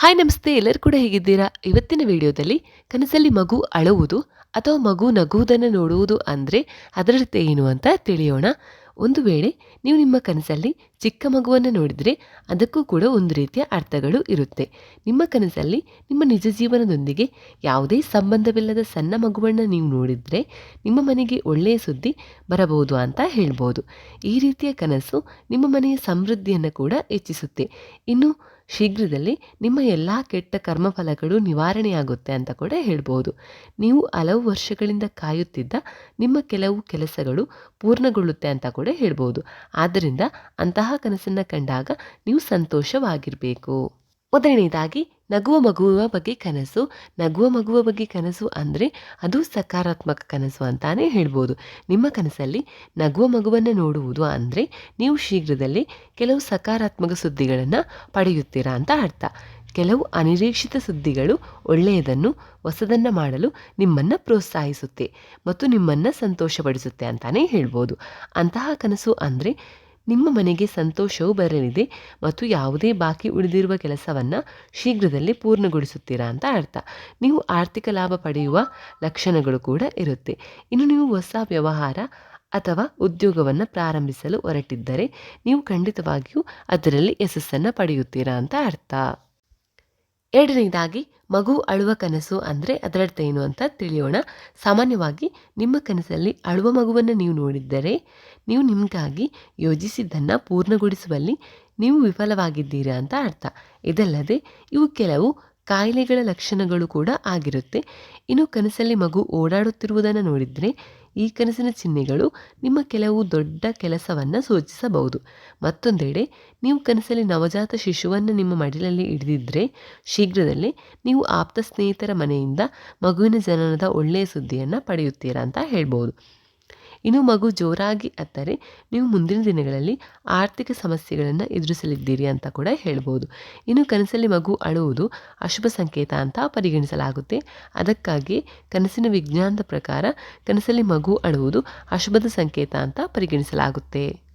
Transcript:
Hi ನಮಸ್ತೆ. ಎಲ್ಲರೂ ಕೂಡ ಹೇಗಿದ್ದೀರಾ? ಇವತ್ತಿನ ವಿಡಿಯೋದಲ್ಲಿ ಕನಸಲ್ಲಿ ಮಗು ಅಳುವುದು ಅಥವಾ ಮಗು ನಗುವುದನ್ನು ನೋಡುವುದು ಅಂದರೆ ಅದರರ್ಥ ಏನು ಅಂತ ತಿಳಿಯೋಣ. ಒಂದು ವೇಳೆ ನೀವು ನಿಮ್ಮ ಕನಸಲ್ಲಿ ಚಿಕ್ಕ ಮಗುವನ್ನು ನೋಡಿದರೆ ಅದಕ್ಕೂ ಕೂಡ ಒಂದು ರೀತಿಯ ಅರ್ಥಗಳು ಇರುತ್ತೆ. ನಿಮ್ಮ ಕನಸಲ್ಲಿ ನಿಮ್ಮ ನಿಜ ಜೀವನದೊಂದಿಗೆ ಯಾವುದೇ ಸಂಬಂಧವಿಲ್ಲದ ಸಣ್ಣ ಮಗುವನ್ನು ನೀವು ನೋಡಿದರೆ ನಿಮ್ಮ ಮನೆಗೆ ಒಳ್ಳೆಯ ಸುದ್ದಿ ಬರಬಹುದು ಅಂತ ಹೇಳ್ಬೋದು. ಈ ರೀತಿಯ ಕನಸು ನಿಮ್ಮ ಮನೆಯ ಸಮೃದ್ಧಿಯನ್ನು ಕೂಡ ಹೆಚ್ಚಿಸುತ್ತೆ. ಇನ್ನು ಶೀಘ್ರದಲ್ಲಿ ನಿಮ್ಮ ಎಲ್ಲ ಕೆಟ್ಟ ಕರ್ಮಫಲಗಳು ನಿವಾರಣೆಯಾಗುತ್ತೆ ಅಂತ ಕೂಡ ಹೇಳ್ಬೋದು. ನೀವು ಹಲವು ವರ್ಷಗಳಿಂದ ಕಾಯುತ್ತಿದ್ದ ನಿಮ್ಮ ಕೆಲವು ಕೆಲಸಗಳು ಪೂರ್ಣಗೊಳ್ಳುತ್ತೆ ಅಂತ ಕೂಡ ಹೇಳ್ಬೋದು. ಆದ್ದರಿಂದ ಅಂತಹ ಕನಸನ್ನು ಕಂಡಾಗ ನೀವು ಸಂತೋಷವಾಗಿರಬೇಕು. ಮೊದಲನೇದಾಗಿ, ನಗುವ ಮಗುವ ಬಗ್ಗೆ ಕನಸು. ನಗುವ ಮಗುವ ಬಗ್ಗೆ ಕನಸು ಅಂದರೆ ಅದು ಸಕಾರಾತ್ಮಕ ಕನಸು ಅಂತಾನೆ ಹೇಳ್ಬೋದು. ನಿಮ್ಮ ಕನಸಲ್ಲಿ ನಗುವ ಮಗುವನ್ನು ನೋಡುವುದು ಅಂದರೆ ನೀವು ಶೀಘ್ರದಲ್ಲಿ ಕೆಲವು ಸಕಾರಾತ್ಮಕ ಸುದ್ದಿಗಳನ್ನು ಪಡೆಯುತ್ತೀರಾ ಅಂತ ಅರ್ಥ. ಕೆಲವು ಅನಿರೀಕ್ಷಿತ ಸುದ್ದಿಗಳು ಒಳ್ಳೆಯದನ್ನು, ಹೊಸದನ್ನು ಮಾಡಲು ನಿಮ್ಮನ್ನು ಪ್ರೋತ್ಸಾಹಿಸುತ್ತೆ ಮತ್ತು ನಿಮ್ಮನ್ನು ಸಂತೋಷಪಡಿಸುತ್ತೆ ಅಂತಾನೆ ಹೇಳ್ಬೋದು. ಅಂತಹ ಕನಸು ಅಂದರೆ ನಿಮ್ಮ ಮನೆಗೆ ಸಂತೋಷವು ಬರಲಿದೆ ಮತ್ತು ಯಾವುದೇ ಬಾಕಿ ಉಳಿದಿರುವ ಕೆಲಸವನ್ನು ಶೀಘ್ರದಲ್ಲಿ ಪೂರ್ಣಗೊಳಿಸುತ್ತೀರಾ ಅಂತ ಅರ್ಥ. ನೀವು ಆರ್ಥಿಕ ಲಾಭ ಪಡೆಯುವ ಲಕ್ಷಣಗಳು ಕೂಡ ಇರುತ್ತೆ. ಇನ್ನು ನೀವು ಹೊಸ ವ್ಯವಹಾರ ಅಥವಾ ಉದ್ಯೋಗವನ್ನು ಪ್ರಾರಂಭಿಸಲು ಹೊರಟಿದ್ದರೆ ನೀವು ಖಂಡಿತವಾಗಿಯೂ ಅದರಲ್ಲಿ ಯಶಸ್ಸನ್ನು ಪಡೆಯುತ್ತೀರಾ ಅಂತ ಅರ್ಥ. ಎರಡನೇದಾಗಿ ಮಗು ಅಳುವ ಕನಸು ಅಂದರೆ ಅದರರ್ಥ ಏನು ಅಂತ ತಿಳಿಯೋಣ. ಸಾಮಾನ್ಯವಾಗಿ ನಿಮ್ಮ ಕನಸಲ್ಲಿ ಅಳುವ ಮಗುವನ್ನು ನೀವು ನೋಡಿದ್ದರೆ ನೀವು ನಿಮಗಾಗಿ ಯೋಜಿಸಿದ್ದನ್ನು ಪೂರ್ಣಗೊಳಿಸುವಲ್ಲಿ ನೀವು ವಿಫಲವಾಗಿದ್ದೀರಾ ಅಂತ ಅರ್ಥ. ಇದಲ್ಲದೆ ಇವು ಕೆಲವು ಕಾಯಿಲೆಗಳ ಲಕ್ಷಣಗಳು ಕೂಡ ಆಗಿರುತ್ತೆ. ಇನ್ನು ಕನಸಲ್ಲಿ ಮಗು ಓಡಾಡುತ್ತಿರುವುದನ್ನು ನೋಡಿದರೆ ಈ ಕನಸಿನ ಚಿಹ್ನೆಗಳು ನಿಮ್ಮ ಕೆಲವು ದೊಡ್ಡ ಕೆಲಸವನ್ನು ಸೂಚಿಸಬಹುದು. ಮತ್ತೊಂದೆಡೆ, ನೀವು ಕನಸಲ್ಲಿ ನವಜಾತ ಶಿಶುವನ್ನು ನಿಮ್ಮ ಮಡಿಲಲ್ಲಿ ಹಿಡಿದಿದ್ದರೆ ಶೀಘ್ರದಲ್ಲೇ ನೀವು ಆಪ್ತ ಸ್ನೇಹಿತರ ಮನೆಯಿಂದ ಮಗುವಿನ ಜನನದ ಒಳ್ಳೆಯ ಸುದ್ದಿಯನ್ನು ಪಡೆಯುತ್ತೀರಾ ಅಂತ ಹೇಳ್ಬೋದು ಇನ್ನು ಮಗು ಜೋರಾಗಿ ಅತ್ತರೆ ನೀವು ಮುಂದಿನ ದಿನಗಳಲ್ಲಿ ಆರ್ಥಿಕ ಸಮಸ್ಯೆಗಳನ್ನು ಎದುರಿಸಲಿದ್ದೀರಿ ಅಂತ ಕೂಡ ಹೇಳ್ಬೋದು. ಇನ್ನು ಕನಸಲ್ಲಿ ಮಗು ಅಳುವುದು ಅಶುಭ ಸಂಕೇತ ಅಂತ ಪರಿಗಣಿಸಲಾಗುತ್ತೆ. ಅದಕ್ಕಾಗಿ ಕನಸಿನ ವಿಜ್ಞಾನದ ಪ್ರಕಾರ ಕನಸಲ್ಲಿ ಮಗು ಅಳುವುದು ಅಶುಭದ ಸಂಕೇತ ಅಂತ ಪರಿಗಣಿಸಲಾಗುತ್ತೆ.